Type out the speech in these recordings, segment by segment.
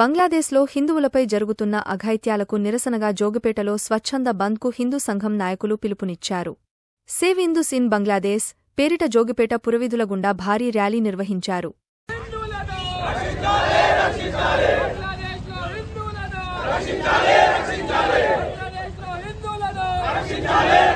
బంగ్లాదేశ్లో హిందువులపై జరుగుతున్న అఘాయిత్యాలకు నిరసనగా జోగిపేటలో స్వచ్ఛంద బంద్కు హిందూ సంఘం నాయకులు పిలుపునిచ్చారు. సేవ్ సిన్ ఇన్ బంగ్లాదేశ్ పేరిట జోగిపేట పురవిధుల గుండా భారీ ర్యాలీ నిర్వహించారు. రక్షించాలి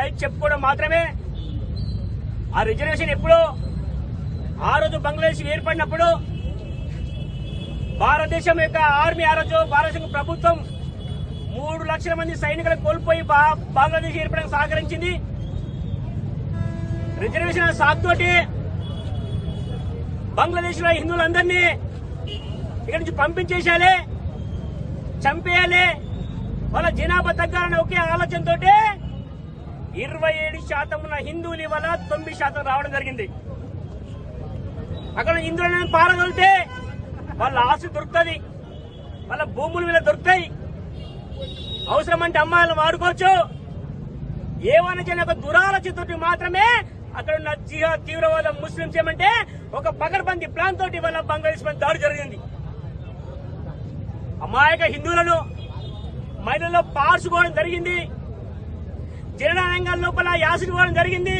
పైకి చెప్పుకోవడం మాత్రమే. ఆ రిజర్వేషన్ ఎప్పుడో ఆ రోజు బంగ్లాదేశ్ ఏర్పడినప్పుడు భారతదేశం యొక్క ఆర్మీ ఆ రోజు భారతదేశం ప్రభుత్వం మూడు లక్షల మంది సైనికులు కోల్పోయి బంగ్లాదేశ్ ఏర్పడానికి సహకరించింది. రిజర్వేషన్ సాగుతోటి బంగ్లాదేశ్లో హిందువులందరినీ ఇక్కడి నుంచి పంపించేసేయాలి చంపేయాలి. వాళ్ళ జనాభా తగ్గాలనే ఒకే ఆలోచనతో ఇరవై ఏడు శాతం ఉన్న హిందువులు వల్ల తొమ్మిది శాతం రావడం జరిగింది. అక్కడ హిందువులను పారగలితే వాళ్ళ ఆస్తి దొరుకుతుంది వాళ్ళ భూములు వీళ్ళ దొరుకుతాయి. అవసరం అంటే అమ్మాయిలను వాడుకోవచ్చు. ఏమైనా చేయని ఒక దురాలోచనతోటి మాత్రమే అక్కడ ఉన్న జిహా తీవ్రవాద ముస్లింస్ ఏమంటే ఒక పకడ్బందీ ప్లాన్ తోటి వల్ల బంగ్లాదేశ్ మీద దాడి జరిగింది. అమాయక హిందువులను మహిళల్లో పార్చుకోవడం జరిగింది. జననాంగాల లోపల యాసిపోవడం జరిగింది.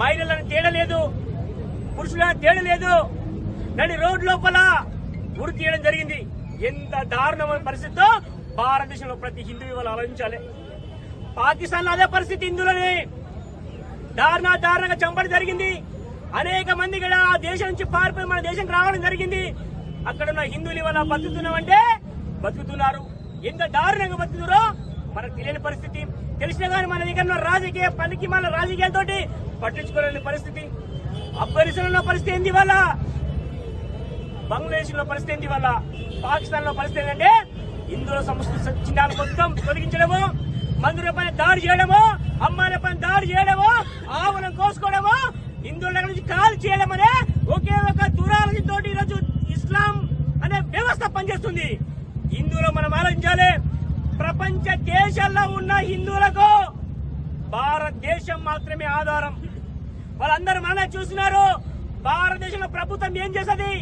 మహిళలను తేడలేదు పురుషులను తేడలేదు. నడి రోడ్ లోపల ఉరి తీయడం జరిగింది. ఎంత దారుణమైన పరిస్థితితో భారతదేశంలో ప్రతి హిందూ ఇవాళ ఆలోచించాలి. పాకిస్తాన్లో అదే పరిస్థితి హిందువులని దారుణ దారుణంగా చంపడం జరిగింది. అనేక మంది కూడా ఆ దేశం నుంచి పారిపోయి మన దేశంకి రావడం జరిగింది. అక్కడ ఉన్న హిందువులు ఇవాళ బతుకుతున్నామంటే బతుకుతున్నారు. ఎంత దారుణంగా బతుకుతున్నారో మనకు తెలియని పరిస్థితి. తెలిసిన కానీ మన దగ్గర రాజకీయ పనికి మన రాజకీయాలతో పట్టించుకోలేని పరిస్థితి. ఆఫ్ఘనిస్తాన్ ఉన్న పరిస్థితి ఏంది వల్ల బంగ్లాదేశ్లో పరిస్థితి ఏంటి వల్ల పాకిస్తాన్లో పరిస్థితి ఏంటంటే హిందువుల సంస్కృతి చిన్న మొత్తం తొలగించడము మందుల పైన దాడి చేయడము అమ్మాయిల పైన దాడి చేయడము ఆవులను కోసుకోవడము హిందువుల దగ్గర నుంచి కాల్ చేయడం అనే ఒకే ఒక దురాలోచనతో ఈరోజు ఇస్లాం అనే వ్యవస్థ పనిచేస్తుంది. హిందువులు మనం ఆలోచించాలి. ప్రపంచ దేశాల్లో ఉన్న హిందువులకు భారతదేశం మాత్రమే ఆధారం. వాళ్ళందరూ మనమే చూస్తున్నారు. భారతదేశంలో ప్రభుత్వం ఏం చేస్తుంది?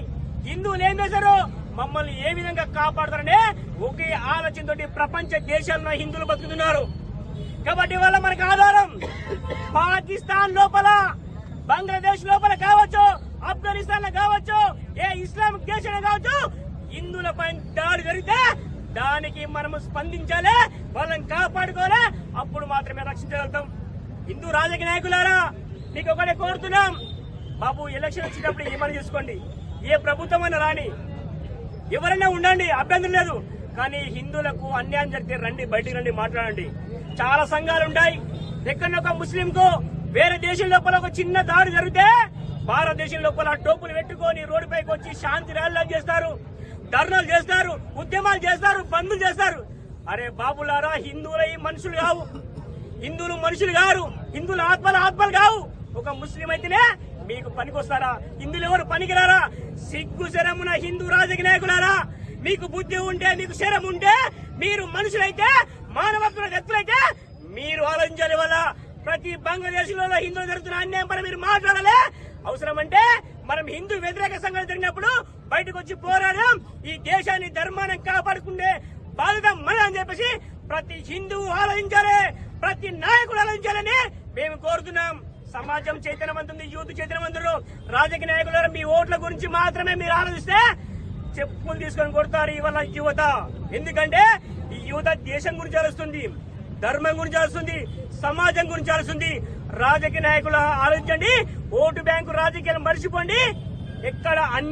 హిందువులు ఏం చేశారు మమ్మల్ని ఏ విధంగా కాపాడుతారనే ఒకే ఆలోచనతోటి ప్రపంచ దేశాల్లో హిందువులు బతుకుతున్నారు. కాబట్టి వల్ల మనకు ఆధారం పాకిస్తాన్ లోపల బంగ్లాదేశ్ లోపల కావచ్చు ఆఫ్ఘనిస్తాన్లో కావచ్చు ఏ ఇస్లామిక్ దేశంలో కావచ్చు హిందువులపై దాడి జరిగితే దానికి మనము స్పందించాలి? వాళ్ళని కాపాడుకోవాలి? అప్పుడు మాత్రమే రక్షించగలుగుతాం. హిందూ రాజకీయ నాయకులారా మీకు ఒకటే కోరుతున్నాం. బాబు ఎలక్షన్ వచ్చినప్పుడు ఏమని చూసుకోండి ఏ ప్రభుత్వం అయినా రాని ఎవరైనా ఉండండి అభ్యంతరం లేదు. కానీ హిందువులకు అన్యాయం జరిగితే రండి బయటికి రండి మాట్లాడండి. చాలా సంఘాలు ఉంటాయి. ఎక్కడో ఒక ముస్లిం కు వేరే దేశం లోపల ఒక చిన్న దాడి జరిగితే భారతదేశం లోపల టోపులు పెట్టుకొని రోడ్డుపైకి వచ్చి శాంతి ర్యాలీలు చేస్తారు. ధర్నాలు చేస్తారు ఉద్యమాలు చేస్తారు బంధులు చేస్తారు. అరే బాబులారా హిందువులై మనుషులు కావు. హిందువులు మనుషులు కారు. హిందువుల ఆత్మలు ఆత్మలు కావు. ఒక ముస్లిం అయితేనే మీకు పనికొస్తారా? హిందువులు ఎవరు పనికిరారా? సిగ్గు శరమున హిందూ రాజకీయ నాయకులారా మీకు బుద్ధి ఉంటే మీకు శరం ఉంటే మీరు మనుషులైతే మానవత్వ వ్యక్తులైతే మీరు ఆలోచించాలి వల్ల ప్రతి బంగ్లాదేశ్లో హిందువులు జరుగుతున్న అన్యాయం పైన మీరు మాట్లాడాలి. అవసరం అంటే మనం హిందూ వ్యతిరేక సంఘటన జరిగినప్పుడు బయటకు వచ్చి పోరాడడం ఈ దేశాన్ని ధర్మాన్ని కాపాడుకుండే బాధ్యత మన అని చెప్పేసి ప్రతి హిందువు ఆలోచించాలి ప్రతి నాయకుడు ఆలోచించాలని మేము కోరుతున్నాం. సమాజం చైతన్యవంతుంది యూత్ చైతన్యవంతులు. రాజకీయ నాయకులు మీ ఓట్ల గురించి మాత్రమే మీరు ఆలోచిస్తే చెప్పులు తీసుకొని కొడతారు ఇవాళ యువత. ఎందుకంటే ఈ యువత దేశం గురించి ఆలోచిస్తుంది ధర్మం గురించి ఆలోచిస్తుంది సమాజం గురించి ఆలోచిస్తుంది. రాజకీయ నాయకులు ఆలోచించండి. ఓటు బ్యాంకు రాజకీయాలు మర్చిపోండి. ఎక్కడ అన్యాయం